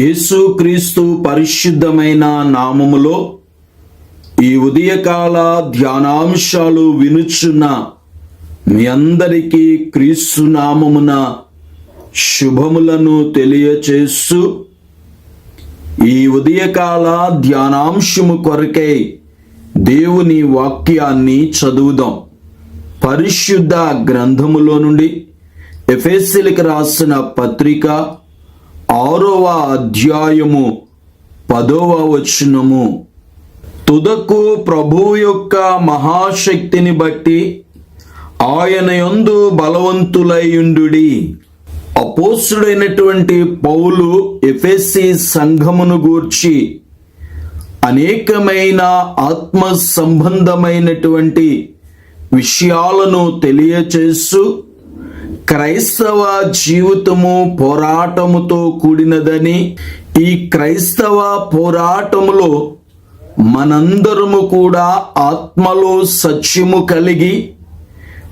యేసుక్రీస్తు పరిశుద్ధమైన నామములో ఈ ఉదయకాల ధ్యానాంశాలు వినుచున్న మీ అందరికీ క్రీస్తు నామమున శుభములను తెలియచేస్తూ ఈ ఉదయకాల ధ్యానాంశము కొరకై దేవుని వాక్యాన్ని చదువుదాం. పరిశుద్ధ గ్రంథములో నుండి ఎఫెస్సిలకు రాసిన పత్రిక ఆరవ అధ్యాయము పదవ వచనము. తుదకు ప్రభువు యొక్క మహాశక్తిని బట్టి ఆయన యందు బలవంతులైయుండుడి. అపోసుడైనటువంటి పౌలు ఎఫెసి సంఘమును గూర్చి అనేకమైన ఆత్మ సంబంధమైనటువంటి విషయాలను తెలియచేస్తూ క్రైస్తవ జీవితము పోరాటముతో కూడినదని ఈ క్రైస్తవ పోరాటములో మనందరము కూడా ఆత్మలో సత్యము కలిగి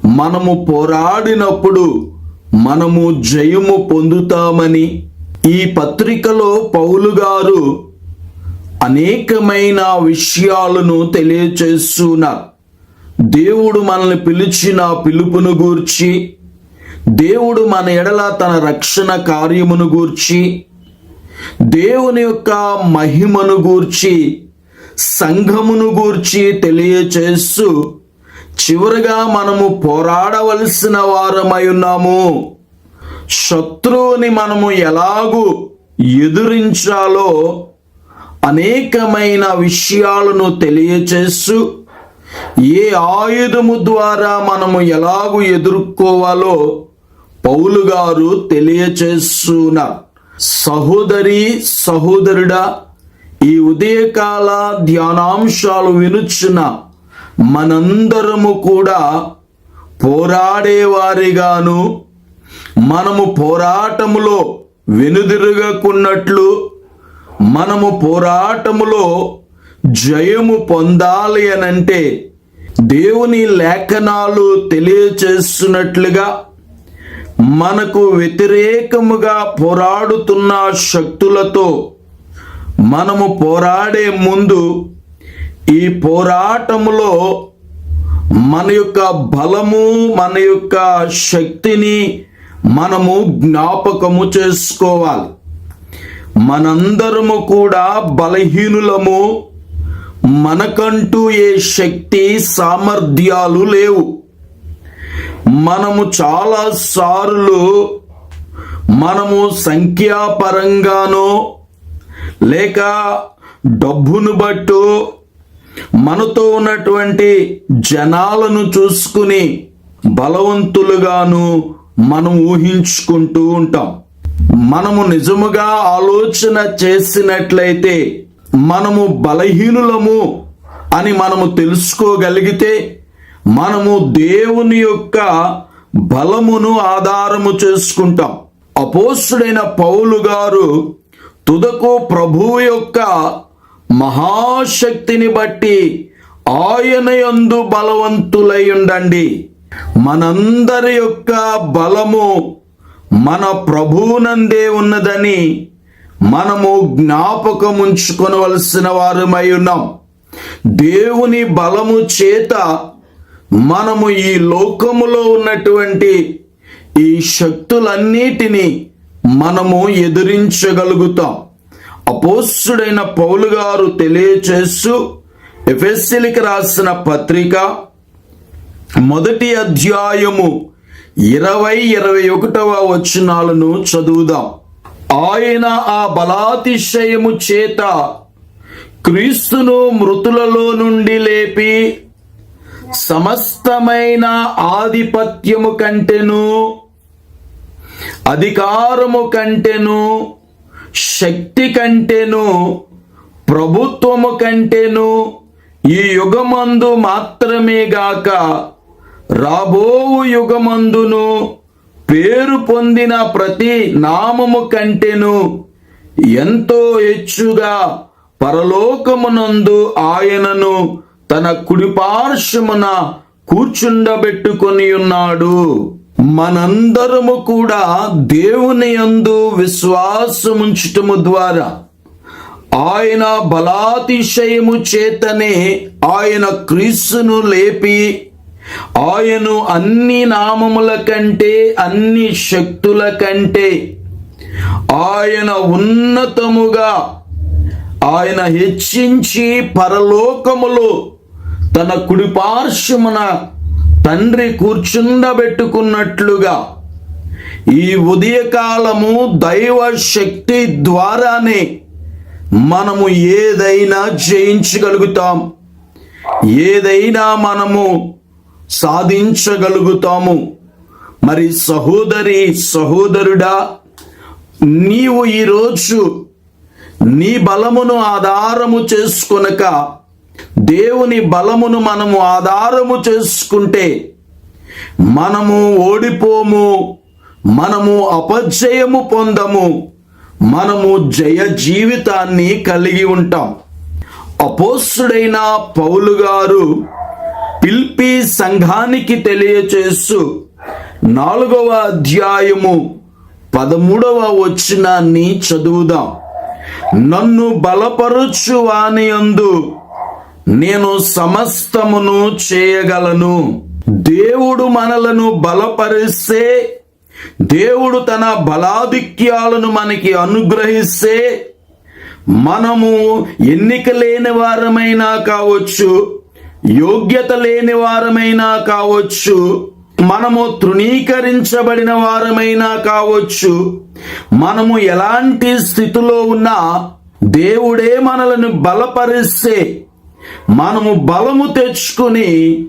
మనము పోరాడినప్పుడు మనము జయము పొందుతామని ఈ పత్రికలో పౌలు గారు అనేకమైన విషయాలను తెలియచేస్తున్నారు. దేవుడు మనల్ని పిలిచిన పిలుపును గూర్చి దేవుడు మన ఎడల తన రక్షణ కార్యమును గూర్చి దేవుని యొక్క మహిమను గూర్చి సంఘమును గూర్చి తెలియచేస్తూ చివరిగా మనము పోరాడవలసిన వారమై ఉన్నాము. శత్రువుని మనము ఎలాగూ ఎదురించాలో అనేకమైన విషయాలను తెలియచేస్తూ ఏ ఆయుధము ద్వారా మనము ఎలాగూ ఎదుర్కోవాలో పౌలు గారు తెలియచేస్తున్న సహోదరి సహోదరుడా ఈ ఉదయకాల ధ్యానాంశాలు వినుచున్న మనందరము కూడా పోరాడేవారిగాను మనము పోరాటములో వెనుదిరగకున్నట్లు మనము పోరాటములో జయము పొందాలి అనంటే దేవుని లేఖనాలు తెలియచేస్తున్నట్లుగా మనకు వ్యతిరేకముగా పోరాడుతున్న శక్తులతో మనము పోరాడే ముందు ఈ పోరాటములో మన యొక్క బలము మన యొక్క శక్తిని మనము జ్ఞాపకము చేసుకోవాలి. మనందరము కూడా బలహీనులము మనకంటూ ఏ శక్తి సామర్థ్యాలు లేవు. మనము చాలా సార్లు మనము సంఖ్యాపరంగానో లేక డబ్బును బట్టు మనతో ఉన్నటువంటి జనాలను చూసుకుని బలవంతులుగాను మనం ఊహించుకుంటూ ఉంటాం. మనము నిజముగా ఆలోచన చేసినట్లయితే మనము బలహీనులము అని మనము తెలుసుకోగలిగితే మనము దేవుని యొక్క బలమును ఆధారము చేసుకుంటాం. అపోస్తుడైన పౌలు గారు తుదకు ప్రభువు యొక్క మహాశక్తిని బట్టి ఆయన యందు బలవంతులై ఉండండి. మనందరి యొక్క బలము మన ప్రభువునందే ఉన్నదని మనము జ్ఞాపకం ఉంచుకొనవలసిన వారమై ఉన్నాం. దేవుని బలము చేత మనము ఈ లోకములో ఉన్నటువంటి ఈ శక్తులన్నిటినీ మనము ఎదిరించగలుగుతాం. అపోస్తుడైన పౌలు గారు తెలియచేస్తూ ఎఫెస్సిలికి రాసిన పత్రిక మొదటి అధ్యాయము ఇరవై ఇరవై ఒకటవ వచనాలను చదువుదాం. ఆయన ఆ బలాతిశయము చేత క్రీస్తును మృతులలో నుండి లేపి సమస్తమైన ఆధిపత్యము కంటెను అధికారము కంటెను శక్తి కంటెను ప్రభుత్వము కంటెను ఈ యుగమందు మాత్రమే గాక రాబోవు యుగమందును పేరు పొందిన ప్రతి నామము కంటెను ఎంతో హెచ్చుగా పరలోకమునందు ఆయనను తన కుడిపార్శ్వమున కూర్చుండబెట్టుకొని ఉన్నాడు. మనందరము కూడా దేవుని యందు విశ్వాసముంచటము ద్వారా ఆయన బలాతిశయము చేతనే ఆయన క్రీస్తును లేపి ఆయన అన్ని నామముల కంటే అన్ని శక్తుల కంటే ఆయన ఉన్నతముగా ఆయన హెచ్చించి పరలోకములో తన కుడిపార్శ్వమున తండ్రి కూర్చుండబెట్టుకున్నట్లుగా ఈ ఉదయకాలము దైవ శక్తి ద్వారానే మనము ఏదైనా జయించగలుగుతాం. ఏదైనా మనము సాధించగలుగుతాము. మరి సహోదరి సహోదరుడా నీవు ఈరోజు నీ బలమును ఆధారము చేసుకొనక దేవుని బలమును మనము ఆధారము చేసుకుంటే మనము ఓడిపోము మనము అపజయము పొందము మనము జయ జీవితాన్ని కలిగి ఉంటాం. అపోస్తుడైన పౌలు గారు పిల్పి సంఘానికి తెలియచేస్తూ నాలుగవ అధ్యాయము పదమూడవ వచనాన్ని చదువుదాం. నన్ను బలపరుచు వాని యందు నేను సమస్తమును చేయగలను. దేవుడు మనలను బలపరిస్తే దేవుడు తన బలాధిక్యాలను మనకి అనుగ్రహిస్తే మనము ఎన్నిక లేని వారమైనా కావచ్చు యోగ్యత లేని వారమైనా కావచ్చు మనము తృణీకరించబడిన వారమైనా కావచ్చు మనము ఎలాంటి స్థితిలో ఉన్నా దేవుడే మనలను బలపరిస్తే మనము బలము తెచ్చుకొని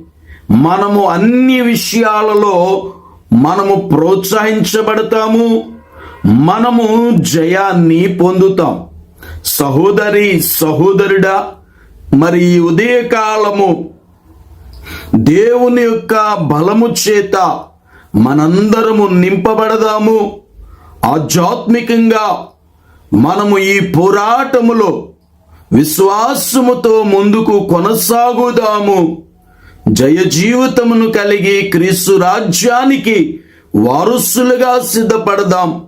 మనము అన్ని విషయాలలో మనము ప్రోత్సహించబడతాము. మనము జయాన్ని పొందుతాం. సహోదరి సహోదరుడా మరి ఈ ఉదయకాలము దేవుని యొక్క బలము చేత మనందరము నింపబడదాము. ఆధ్యాత్మికంగా మనము ఈ పోరాటములో విశ్వాసముతో ముందుకు కొనసాగుదాము. జయ జీవితమును కలిగి క్రీస్తు రాజ్యానికి వారసులుగా సిద్ధపడదాం.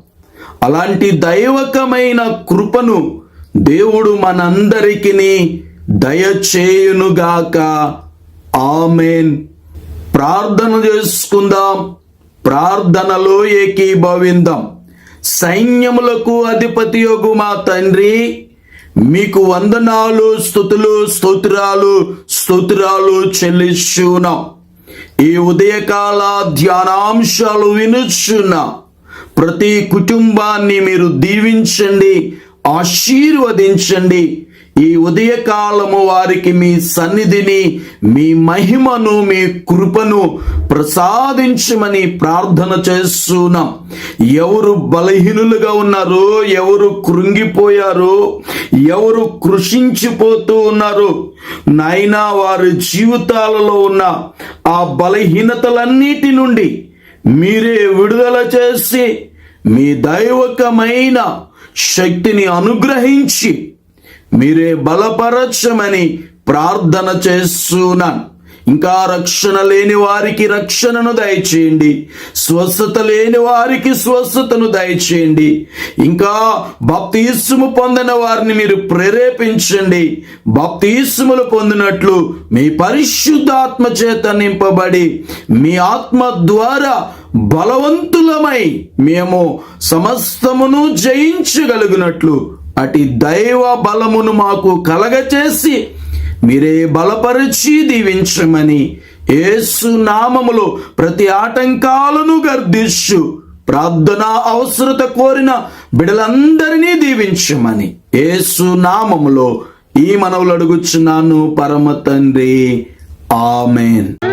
అలాంటి దైవకమైన కృపను దేవుడు మనందరికీ దయచేయునుగాక. ఆమెన్. ప్రార్థన చేసుకుందాం. ప్రార్థనలో ఏకీభవిందాం. సైన్యములకు అధిపతి యొగు మా తండ్రి మీకు వందనాలు స్థుతులు స్తోత్రాలు స్తోత్రాలు చెల్లిస్తున్నాం ఈ ఉదయకాల ధ్యానాంశాలు వినుచున్నా. ప్రతి కుటుంబాన్ని మీరు దీవించండి ఆశీర్వదించండి ఈ ఉదయకాలము వారికి మీ సన్నిధిని మీ మహిమను మీ కృపను ప్రసాదించమని ప్రార్థన చేస్తున్నాం. ఎవరు బలహీనులుగా ఉన్నారు ఎవరు కృంగిపోయారు ఎవరు కృషించిపోతూ ఉన్నారు నాయనా వారి జీవితాలలో ఉన్న ఆ బలహీనతలన్నిటి నుండి మీరే విడుదల చేసి మీ దైవకమైన శక్తిని అనుగ్రహించి మీరే బలపరచమని ప్రార్థన చేస్తున్నాను. ఇంకా రక్షణ లేని వారికి రక్షణను దయచేయండి. స్వస్థత లేని వారికి స్వస్థతను దయచేయండి. ఇంకా బాప్తీసుము పొందిన వారిని మీరు ప్రేరేపించండి. బాప్తీసుములు పొందినట్లు మీ పరిశుద్ధాత్మ చేత నింపబడి మీ ఆత్మ ద్వారా బలవంతులమై మేము సమస్తమును జయించగలిగినట్లు అటు దైవ బలమును మాకు కలగచేసి మీరే బలపరిచి దీవించమని ఏసు నామములో ప్రతి ఆటంకాలను గర్దించు ప్రార్థన అవసరత కోరిన బిడలందరినీ దీవించమని ఏసు నామములో ఈ మనవులు అడుగుచున్నాను పరమ తండ్రి. ఆమెన్.